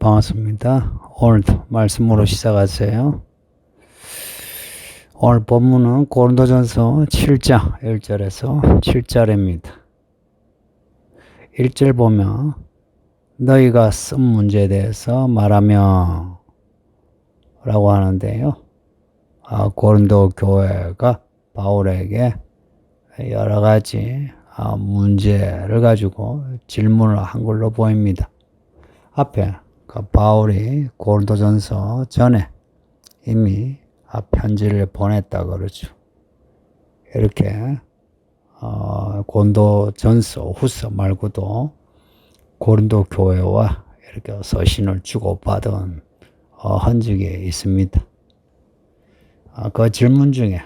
반갑습니다. 오늘도 말씀으로 시작하세요. 오늘 본문은 고린도전서 7장 1절에서 7절입니다. 1절 보면 너희가 쓴 문제에 대해서 말하며 라고 하는데요. 아, 고린도 교회가 바울에게 여러 가지 아, 문제를 가지고 질문을 한 걸로 보입니다. 앞에 그 바울이 고린도전서 전에 이미 아, 편지를 보냈다 그러죠. 이렇게 어, 고린도전서 후서 말고도 고린도 교회와 이렇게 서신을 주고받은 어, 흔적이 있습니다. 어, 그 질문 중에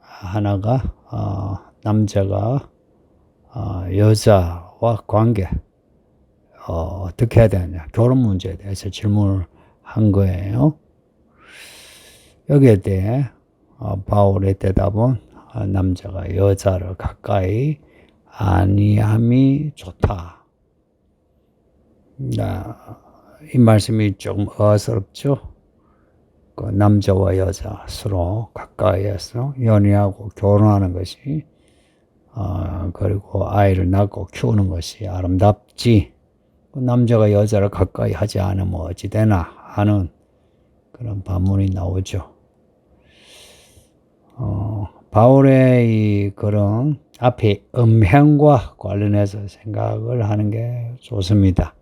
하나가 어, 남자가 어, 여자와 관계 어, 어떻게 해야 되느냐 결혼 문제에 대해서 질문을 한 거예요. 여기에 대해 어, 바울의 대답은 어, 남자가 여자를 가까이 아니함이 좋다. 나, 이 말씀이 좀 어스럽죠. 그 남자와 여자 서로 가까이에서 연애하고 결혼하는 것이 어, 그리고 아이를 낳고 키우는 것이 아름답지. 그 남자가 여자를 가까이 하지 않으면 어찌 되나 하는 그런 반문이 나오죠. 어, 바울의 이 그런 앞에 음행과 관련해서 생각을 하는 게 좋습니다.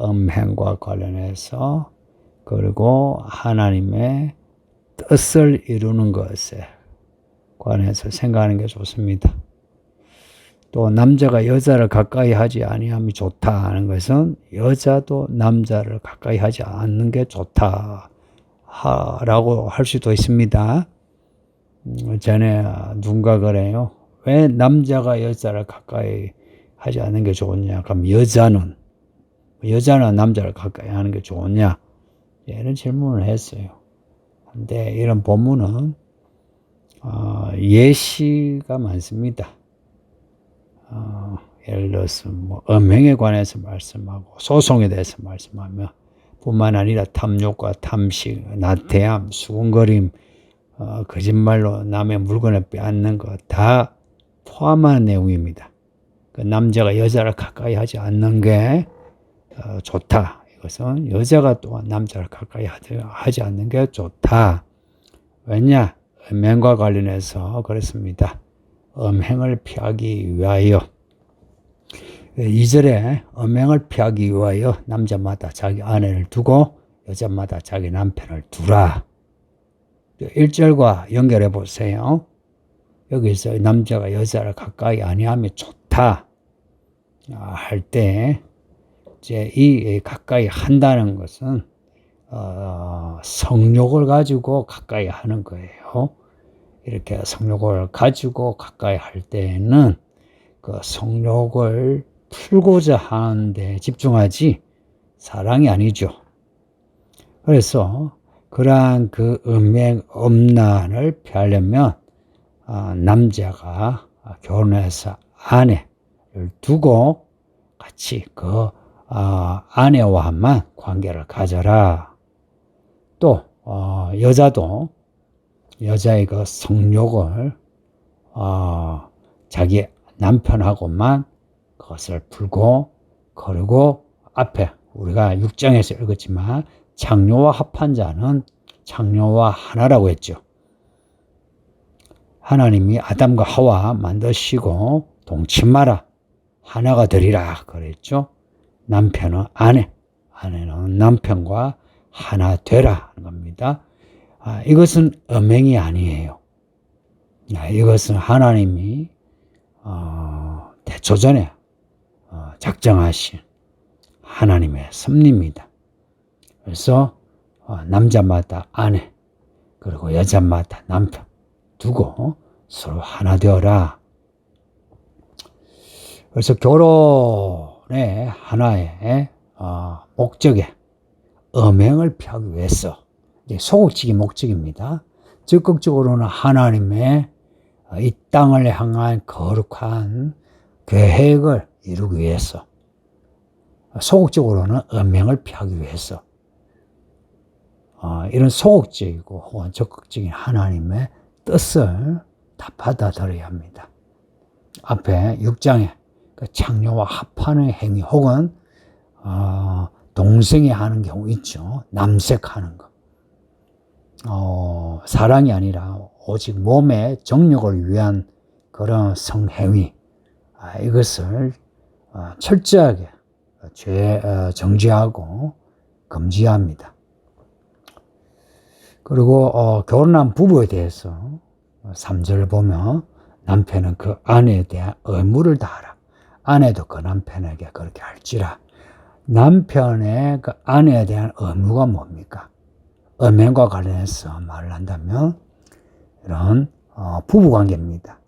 음행과 관련해서 그리고 하나님의 뜻을 이루는 것에 관해서 생각하는 게 좋습니다. 또 남자가 여자를 가까이 하지 아니함이 좋다 하는 것은 여자도 남자를 가까이 하지 않는 게 좋다 라고 할 수도 있습니다. 음, 전에 누군가 그래요. 왜 남자가 여자를 가까이 하지 않는 게 좋냐? 그럼 여자는 여자는 남자를 가까이 하는 게 좋냐? 이런 질문을 했어요. 근데 이런 본문은 어, 예시가 많습니다. 어, 예를 들어서 뭐 음행에 관해서 말씀하고 소송에 대해서 말씀하며 뿐만 아니라 탐욕과 탐식, 나태함, 수군거림, 어, 거짓말로 남의 물건을 빼앗는 것 다 포함한 내용입니다. 그 남자가 여자를 가까이 하지 않는 게 어, 좋다. 이것은 여자가 또한 남자를 가까이 하지 않는 게 좋다. 왜냐? 음행과 관련해서 그렇습니다. 음행을 피하기 위하여 2절에 음행을 피하기 위하여 남자마다 자기 아내를 두고 여자마다 자기 남편을 두라. 1절과 연결해 보세요. 여기서 남자가 여자를 가까이 아니하면 좋다 할 때 이제 이 가까이 한다는 것은 어, 성욕을 가지고 가까이 하는 거예요. 이렇게 성욕을 가지고 가까이 할 때는 그 성욕을 풀고자 하는데 집중하지 사랑이 아니죠. 그래서 그러한 그 음행 음란을 피하려면 어, 남자가 결혼해서 아내를 두고 같이 그 어, 아내와만 관계를 가져라. 또 어, 여자도 여자의 그 성욕을 어, 자기 남편하고만 그것을 풀고 그리고 앞에 우리가 6장에서 읽었지만 창녀와 합한 자는 창녀와 하나라고 했죠. 하나님이 아담과 하와 만드시고 동침마라 하나가 되리라 그랬죠. 남편은 아내, 아내는 남편과 하나 되라 하는 겁니다. 아, 이것은 음행이 아니에요. 아, 이것은 하나님이 어, 대초전에 어, 작정하신 하나님의 섭리입니다. 그래서 어, 남자마다 아내 그리고 여자마다 남편 두고 서로 하나 되어라. 그래서 결혼의 하나의 어, 목적에 음행을 피하기 위해서 소극적인 목적입니다. 적극적으로는 하나님의 이 땅을 향한 거룩한 계획을 이루기 위해서 소극적으로는 음행을 피하기 위해서 어, 이런 소극적이고 혹은 적극적인 하나님의 뜻을 다 받아들여야 합니다. 앞에 6장에 그 창녀와 합하는 행위 혹은 어, 동생이 하는 경우 있죠. 남색하는 것. 어, 사랑이 아니라 오직 몸의 정력을 위한 그런 성행위. 아, 이것을 어, 철저하게 죄, 어, 정지하고 금지합니다. 그리고 어, 결혼한 부부에 대해서 3절을 보면 남편은 그 아내에 대한 의무를 다하라. 아내도 그 남편에게 그렇게 할지라. 남편의 그 아내에 대한 의무가 뭡니까? 음행과 관련해서 말을 한다면 이런 어, 부부 관계입니다.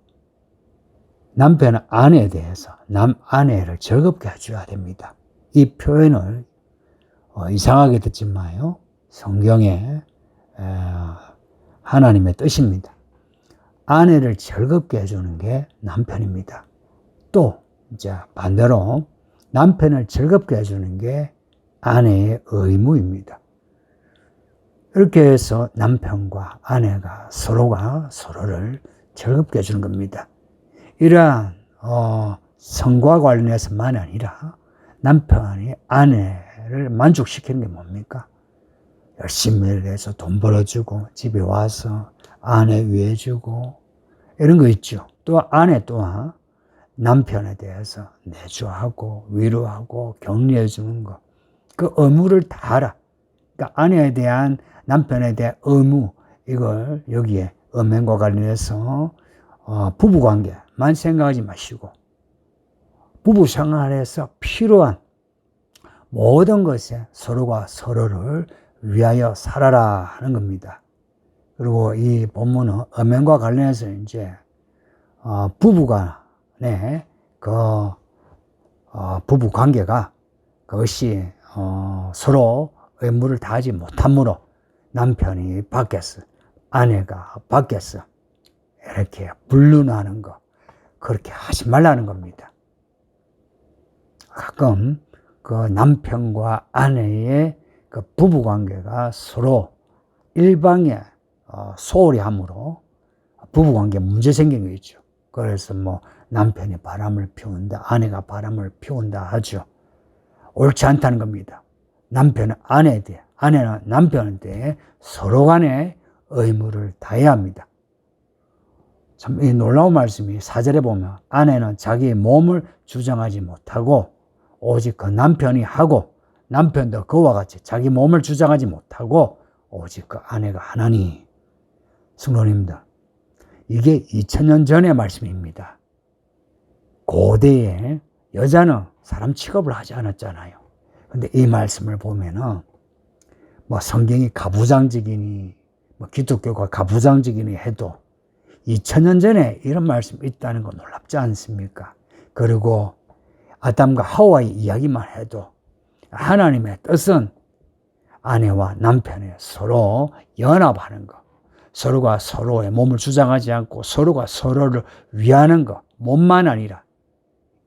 남편은 아내에 대해서 남 아내를 즐겁게 해줘야 됩니다. 이 표현을 어, 이상하게 듣지 마요. 성경에 하나님의 뜻입니다. 아내를 즐겁게 해주는 게 남편입니다. 또 이제 반대로 남편을 즐겁게 해주는 게 아내의 의무입니다. 이렇게 해서 남편과 아내가 서로가 서로를 즐겁게 해주는 겁니다. 이러한 어, 성과 관련해서만 아니라 남편이 아내를 만족시키는 게 뭡니까? 열심히 일해서 돈 벌어주고 집에 와서 아내 위해주고 이런 거 있죠. 또 아내 또한 남편에 대해서 내조하고 위로하고 격려해 주는 거. 그 의무를 다 알아. 그러니까 아내에 대한 남편에 대한 의무 이걸 여기에 음행과 관련해서 어, 부부 관계만 생각하지 마시고 부부 생활에서 필요한 모든 것에 서로가 서로를 위하여 살아라 하는 겁니다. 그리고 이 본문은 음행과 관련해서 이제 어, 부부간의 그 어, 부부 관계가 그것이 어, 서로 의무를 다하지 못함으로 남편이 밖에서 아내가 밖에서 이렇게 불륜하는 거 그렇게 하지 말라는 겁니다. 가끔 그 남편과 아내의 그 부부 관계가 서로 일방에 어, 소홀히 함으로 부부 관계 문제 생긴 거 있죠. 그래서 뭐 남편이 바람을 피운다, 아내가 바람을 피운다 하죠. 옳지 않다는 겁니다. 남편은 아내에 대해, 아내는 남편한테 서로 간에 의무를 다해야 합니다. 참, 이 놀라운 말씀이 사절에 보면 아내는 자기의 몸을 주장하지 못하고 오직 그 남편이 하고 남편도 그와 같이 자기 몸을 주장하지 못하고 오직 그 아내가 하나니 승론입니다. 이게 2000년 전의 말씀입니다. 고대에 여자는 사람 취급을 하지 않았잖아요. 근데 이 말씀을 보면은 뭐 성경이 가부장적이니 뭐 기독교가 가부장적이니 해도 2000년 전에 이런 말씀이 있다는 거 놀랍지 않습니까? 그리고 아담과 하와의 이야기만 해도 하나님의 뜻은 아내와 남편의 서로 연합하는 것, 서로가 서로의 몸을 주장하지 않고 서로가 서로를 위하는 것, 몸만 아니라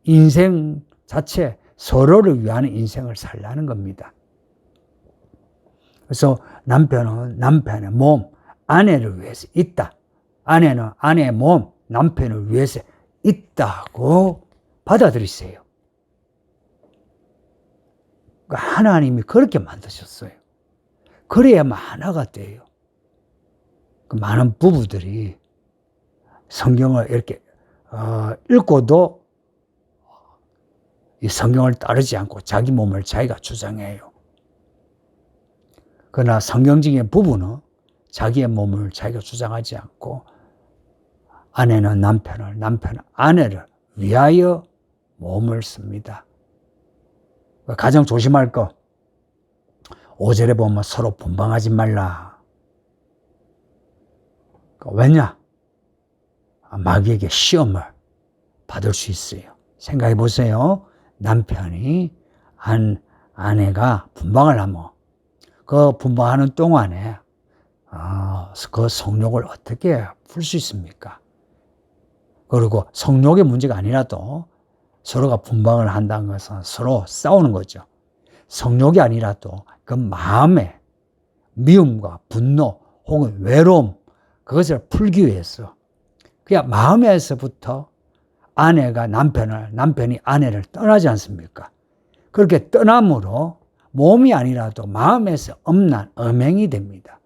인생 자체 서로를 위하는 인생을 살라는 겁니다. 그래서 남편은 남편의 몸, 아내를 위해서 있다. 아내는 아내의 몸, 남편을 위해서 있다고 받아들이세요. 그러니까 하나님이 그렇게 만드셨어요. 그래야만 하나가 돼요. 그 많은 부부들이 성경을 이렇게 어, 읽고도 이 성경을 따르지 않고 자기 몸을 자기가 주장해요. 그러나 성경적인 부부는 자기의 몸을 자기가 주장하지 않고 아내는 남편을, 남편은 아내를 위하여 몸을 씁니다. 가장 조심할 거. 5절에 보면 서로 분방하지 말라. 왜냐? 마귀에게 시험을 받을 수 있어요. 생각해 보세요. 남편이 한 아내가 분방을 하면 그 분방하는 동안에 아, 그 성욕을 어떻게 풀 수 있습니까? 그리고 성욕의 문제가 아니라도 서로가 분방을 한다는 것은 서로 싸우는 거죠. 성욕이 아니라도 그 마음에 미움과 분노 혹은 외로움 그것을 풀기 위해서 그냥 마음에서부터 아내가 남편을 남편이 아내를 떠나지 않습니까? 그렇게 떠남으로 몸이 아니라도 마음에서 엄난 음행이 됩니다.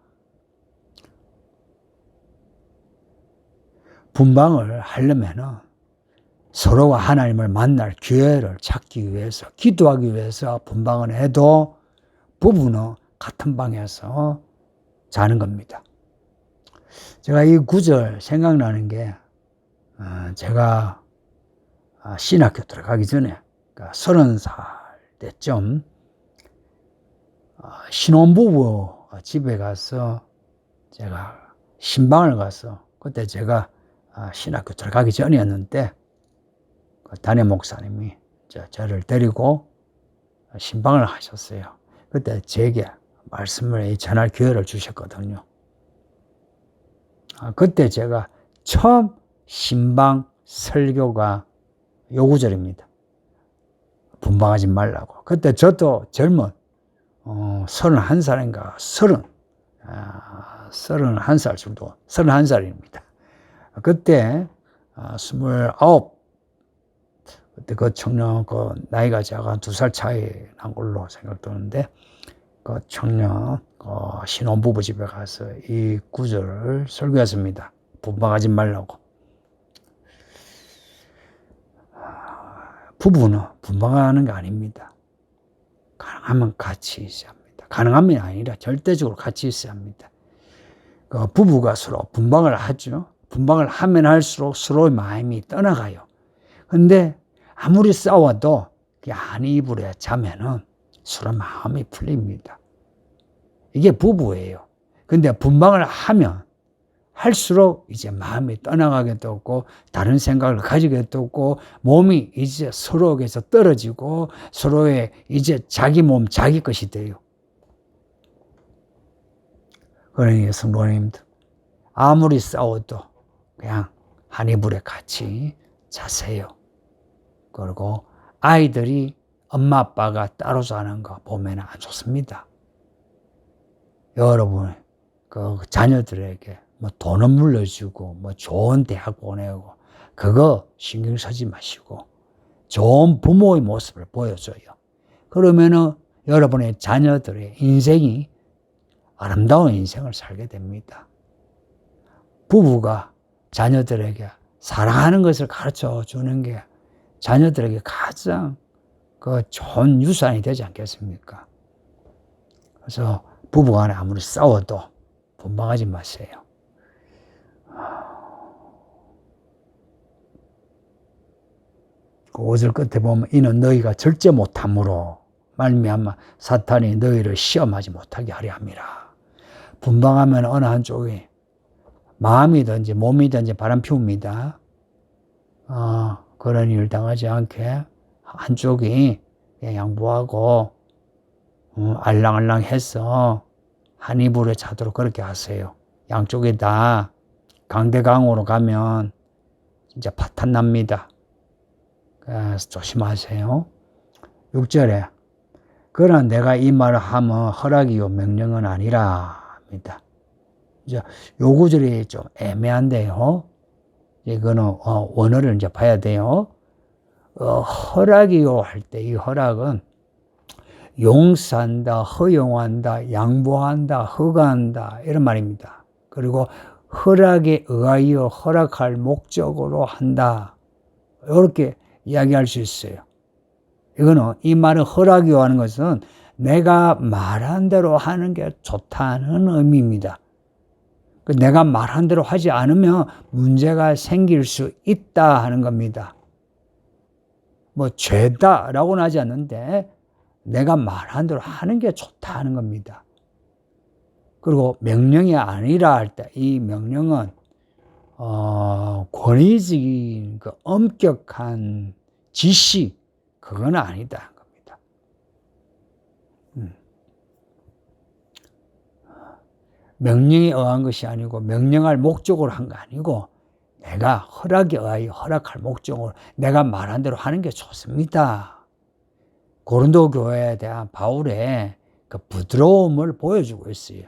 분방을 하려면은 서로가 하나님을 만날 기회를 찾기 위해서 기도하기 위해서 분방을 해도 부부는 같은 방에서 자는 겁니다. 제가 이 구절 생각나는 게 어, 제가 아, 신학교 들어가기 전에 그러니까 서른 살 때쯤 어, 신혼부부 집에 가서 제가 신방을 가서 그때 제가 아, 신학교 들어가기 전이었는데 그 담임 목사님이 저를 데리고 신방을 하셨어요. 그때 제게 말씀을 전할 기회를 주셨거든요. 아, 그때 제가 처음 신방 설교가 요구절입니다. 분방하지 말라고. 그때 저도 젊은, 어, 31살인가, 30, 아, 31살 정도, 31살입니다. 그때, 아, 29, 그때 그 청년, 그 나이가 제가 두 살 차이 난 걸로 생각되는데, 그 청년, 그 신혼부부 집에 가서 이 구절을 설교했습니다. 분방하지 말라고. 부부는 분방하는 게 아닙니다. 가능하면 같이 있어야 합니다. 가능하면 아니라 절대적으로 같이 있어야 합니다. 그 부부가 서로 분방을 하죠. 분방을 하면 할수록 서로의 마음이 떠나가요. 근데 아무리 싸워도 한 이불에 자면은 서로 마음이 풀립니다. 이게 부부예요. 근데 분방을 하면 할수록 이제 마음이 떠나가게 되고 다른 생각을 가지게 되고 몸이 이제 서로에게서 떨어지고 서로의 이제 자기 몸 자기 것이 돼요. 그러니 성도님들 아무리 싸워도 그냥 한 이불에 같이 자세요. 그리고 아이들이 엄마 아빠가 따로 자는 거 보면 안 좋습니다. 여러분 그 자녀들에게 뭐 돈은 물려주고 뭐 좋은 대학 보내고 그거 신경 쓰지 마시고 좋은 부모의 모습을 보여줘요. 그러면은 여러분의 자녀들의 인생이 아름다운 인생을 살게 됩니다. 부부가 자녀들에게 사랑하는 것을 가르쳐 주는 게 자녀들에게 가장 그 좋은 유산이 되지 않겠습니까? 그래서 부부간에 아무리 싸워도 분방하지 마세요. 그 옷을 끝에 보면 이는 너희가 절제 못함으로 말미암아 사탄이 너희를 시험하지 못하게 하려 함이라. 분방하면 어느 한쪽이 마음이든지 몸이든지 바람 피웁니다. 어, 그런 일 당하지 않게 한쪽이 양보하고 어, 알랑알랑해서 한 이불에 자도록 그렇게 하세요. 양쪽이 다 강대강으로 가면 진짜 파탄 납니다. 그래서 조심하세요. 6절에 그러나 내가 이 말을 하면 허락이요 명령은 아니라입니다. 이제 요 구절이 좀 애매한데요. 이거는 어, 원어를 이제 봐야 돼요. 어, 허락이요 할 때 이 허락은 용서한다, 허용한다, 양보한다, 허가한다 이런 말입니다. 그리고 허락에 의하여 허락할 목적으로 한다. 이렇게 이야기할 수 있어요. 이거는 이 말을 허락이요 하는 것은 내가 말한 대로 하는 게 좋다는 의미입니다. 그 내가 말한 대로 하지 않으면 문제가 생길 수 있다 하는 겁니다. 뭐 죄다라고는 하지 않는데 내가 말한 대로 하는 게 좋다 하는 겁니다. 그리고 명령이 아니라 할 때 이 명령은 어, 권위적인 그 엄격한 지시 그건 아니다 겁니다. 음. 명령에 의한 것이 아니고 명령할 목적으로 한 거 아니고 내가 허락에 의하여 허락할 목적으로 내가 말한 대로 하는 게 좋습니다. 고린도 교회에 대한 바울의 그 부드러움을 보여주고 있어요.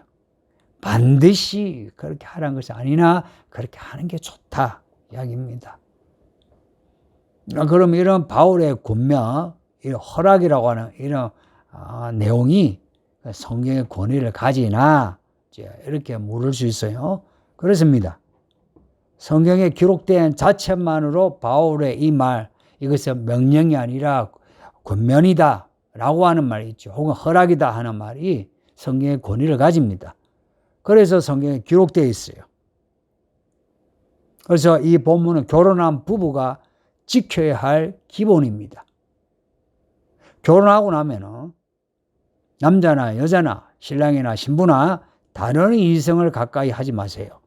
반드시 그렇게 하라는 것이 아니나 그렇게 하는 게 좋다 이야기입니다. 아, 그럼 이런 바울의 군명, 이런 허락이라고 하는 이런 아, 내용이 성경의 권위를 가지나 이렇게 물을 수 있어요. 그렇습니다. 성경에 기록된 자체만으로 바울의 이 말, 이것은 명령이 아니라 권면이다 라고 하는 말이 있죠. 혹은 허락이다 하는 말이 성경의 권위를 가집니다. 그래서 성경에 기록되어 있어요. 그래서 이 본문은 결혼한 부부가 지켜야 할 기본입니다. 결혼하고 나면은 남자나 여자나 신랑이나 신부나 다른 이성을 가까이 하지 마세요.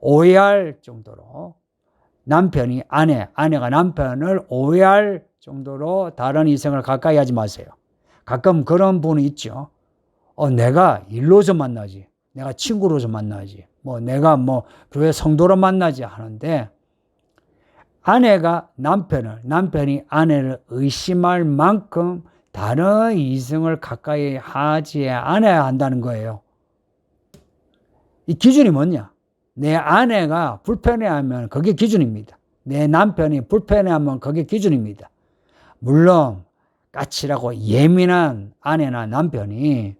오해할 정도로 남편이 아내, 아내가 남편을 오해할 정도로 다른 이성을 가까이 하지 마세요. 가끔 그런 분이 있죠. 어, 내가 일로서 만나지. 내가 친구로서 만나지. 뭐 내가 뭐 교회 성도로 만나지 하는데 아내가 남편을, 남편이 아내를 의심할 만큼 다른 이성을 가까이 하지 않아야 한다는 거예요. 이 기준이 뭐냐? 내 아내가 불편해하면 그게 기준입니다. 내 남편이 불편해하면 그게 기준입니다. 물론 까칠하고 예민한 아내나 남편이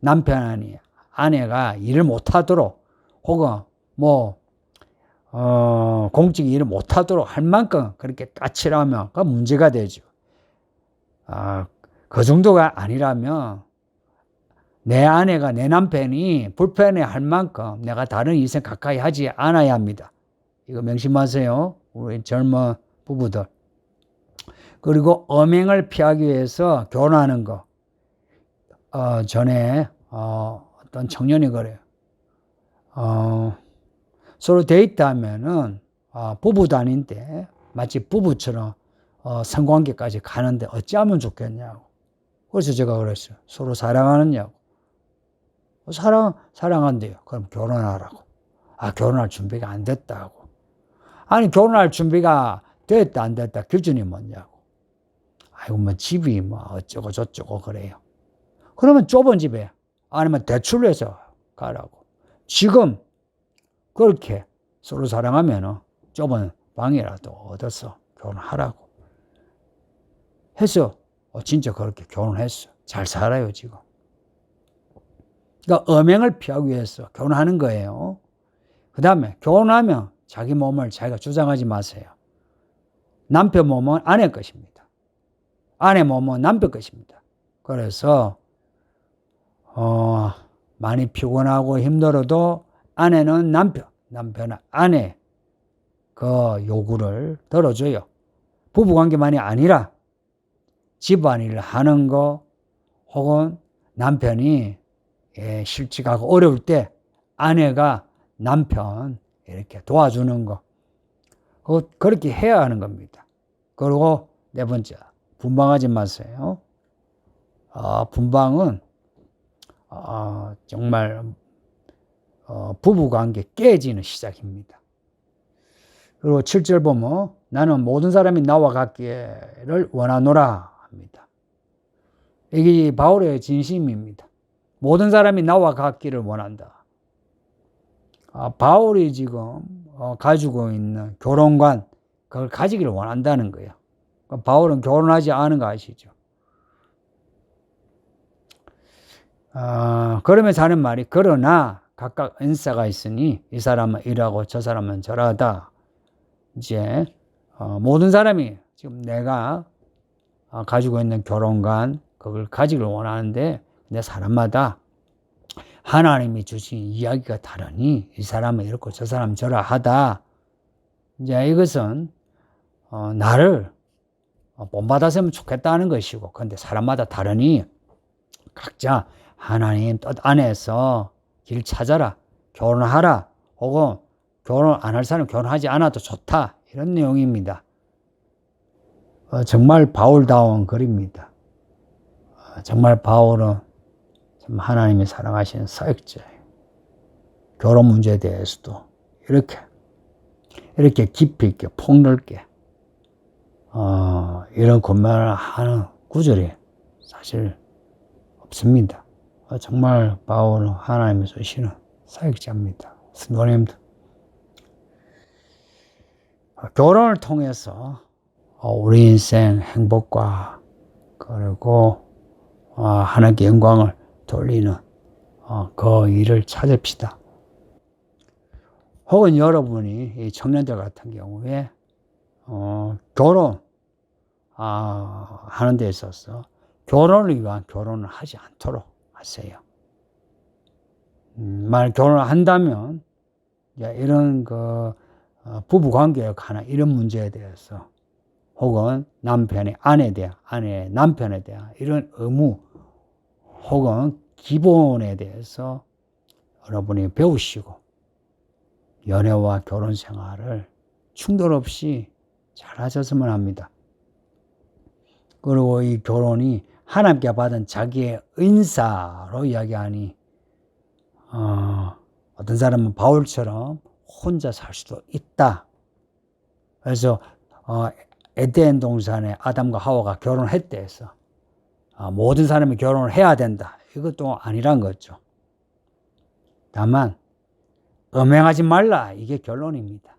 남편이 아내가 일을 못하도록 혹은 뭐 어, 공직 일을 못하도록 할 만큼 그렇게 까칠하면 그 문제가 되죠. 아, 그 정도가 아니라면 내 아내가 내 남편이 불편해 할 만큼 내가 다른 이성 가까이 하지 않아야 합니다. 이거 명심하세요. 우리 젊은 부부들. 그리고 엄행을 피하기 위해서 결혼하는 거. 어, 전에 어, 어떤 청년이 그래요. 어, 서로 데이트하면은 어, 부부도 아닌데 마치 부부처럼 어, 성관계까지 가는데 어찌하면 좋겠냐고. 그래서 제가 그랬어요. 서로 사랑하느냐고. 사랑, 사랑한대요. 그럼 결혼하라고. 아, 결혼할 준비가 안 됐다고. 아니, 결혼할 준비가 됐다, 안 됐다. 기준이 뭐냐고. 아이고, 뭐, 집이 뭐, 어쩌고 저쩌고 그래요. 그러면 좁은 집에, 아니면 대출로 해서 가라고. 지금, 그렇게 서로 사랑하면 좁은 방이라도 얻어서 결혼하라고. 해서, 어, 진짜 그렇게 결혼했어. 잘 살아요, 지금. 그러니까 엄행을 피하기 위해서 결혼하는 거예요. 그 다음에 결혼하면 자기 몸을 자기가 주장하지 마세요. 남편 몸은 아내 것입니다. 아내 몸은 남편 것입니다. 그래서 어, 많이 피곤하고 힘들어도 아내는 남편, 남편은 아내 그 요구를 들어줘요. 부부관계만이 아니라 집안일을 하는 거 혹은 남편이 예, 실직하고 어려울 때 아내가 남편 이렇게 도와주는 거. 그렇게 해야 하는 겁니다. 그리고 네 번째, 분방하지 마세요. 어, 분방은 어, 정말 어, 부부관계 깨지는 시작입니다. 그리고 7절 보면 나는 모든 사람이 나와 같기를 원하노라 합니다. 이게 바울의 진심입니다. 모든 사람이 나와 같기를 원한다. 아, 바울이 지금 어, 가지고 있는 결혼관, 그걸 가지기를 원한다는 거예요. 그러니까 바울은 결혼하지 않은 거 아시죠? 어, 그러면서 하는 말이, 그러나 각각 은사가 있으니 이 사람은 이러고 저 사람은 저러다. 이제 어, 모든 사람이 지금 내가 어, 가지고 있는 결혼관, 그걸 가지기를 원하는데 근데 사람마다 하나님이 주신 이야기가 다르니 이 사람은 이렇고 저 사람 저라 하다. 이제 이것은 어, 나를 어, 본받았으면 좋겠다는 것이고 근데 사람마다 다르니 각자 하나님 뜻 안에서 길 찾아라 결혼하라 혹은 결혼 안 할 사람 결혼하지 않아도 좋다 이런 내용입니다. 어, 정말 바울다운 글입니다. 어, 정말 바울은 하나님이 사랑하시는 사역자예요. 결혼 문제에 대해서도 이렇게 이렇게 깊이 있게 폭넓게 어, 이런 권면을 하는 구절이 사실 없습니다. 어, 정말 바울은 하나님의 쓰시는 사역자입니다. 스노님도 어, 결혼을 통해서 어, 우리 인생 행복과 그리고 어, 하나님께 영광을 돌리는 어, 그 일을 찾읍시다. 혹은 여러분이 이 청년들 같은 경우에 어, 결혼 아, 하는 데 있어서 결혼을 위한 결혼을 하지 않도록 하세요. 음, 만약 결혼을 한다면 이런 그 어, 부부 관계에 관한 이런 문제에 대해서 혹은 남편의 아내에 대한 아내의 남편에 대한 이런 의무 혹은 기본에 대해서 여러분이 배우시고 연애와 결혼 생활을 충돌 없이 잘 하셨으면 합니다. 그리고 이 결혼이 하나님께 받은 자기의 은사로 이야기하니 어, 어떤 사람은 바울처럼 혼자 살 수도 있다. 그래서 어, 에덴 동산에 아담과 하와가 결혼했대 해서 어, 모든 사람이 결혼을 해야 된다. 이것도 아니란 거죠. 다만 음행하지 말라 이게 결론입니다.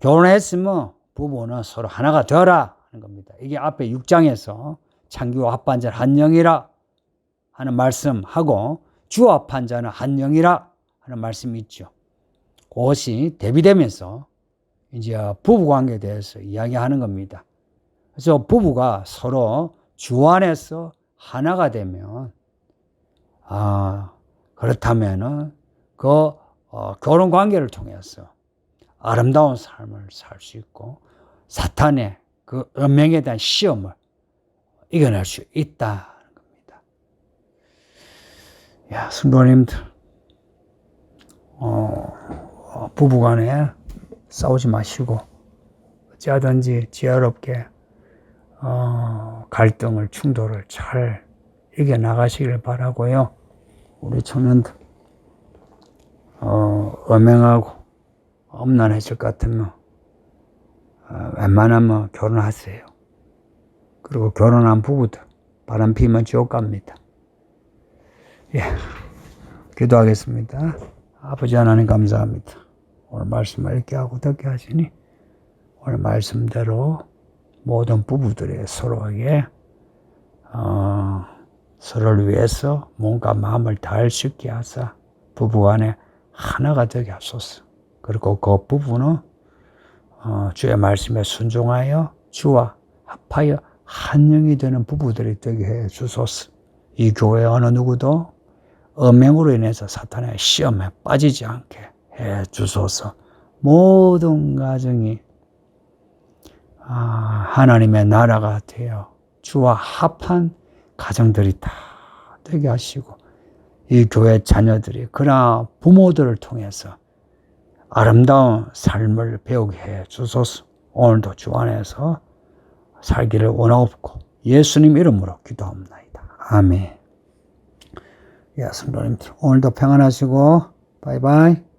결혼했으면 부부는 서로 하나가 되어라 하는 겁니다. 이게 앞에 6장에서 창기와 합한 자는 한 영이라 하는 말씀하고 주와 합한 자는 한 영이라 하는 말씀이 있죠. 그것이 대비되면서 이제 부부 관계에 대해서 이야기하는 겁니다. 그래서 부부가 서로 주 안에서 하나가 되면 아 그렇다면은 그 어, 결혼 관계를 통해서 아름다운 삶을 살 수 있고 사탄의 그 음행에 대한 시험을 이겨낼 수 있다는 겁니다. 야, 성도님들, 어, 어, 부부간에 싸우지 마시고 어찌하든지 지혜롭게 어, 갈등을 충돌을 잘 이겨 나가시길 바라고요. 우리 청년들 어, 음행하고 엄난해질 것 같으면 어, 웬만하면 결혼하세요. 그리고 결혼한 부부들 바람 피면 지옥 갑니다. 예, 기도하겠습니다. 아버지 하나님 감사합니다. 오늘 말씀을 읽게 하고 듣게 하시니 오늘 말씀대로 모든 부부들의 서로에게 어, 서로를 위해서 몸과 마음을 다할 수 있게 하사 부부간에 하나가 되게 하소서. 그리고 그 부부는 어, 주의 말씀에 순종하여 주와 합하여 한 영이 되는 부부들이 되게 해 주소서. 이 교회 어느 누구도 음행으로 인해서 사탄의 시험에 빠지지 않게 해 주소서. 모든 가정이 아, 하나님의 나라가 되어 주와 합한 가정들이 다 되게 하시고 이 교회 자녀들이 그러나 부모들을 통해서 아름다운 삶을 배우게 해 주소서. 오늘도 주 안에서 살기를 원하옵고 예수님 이름으로 기도합니다. 아멘. 예, 성도님들 오늘도 평안하시고 바이바이.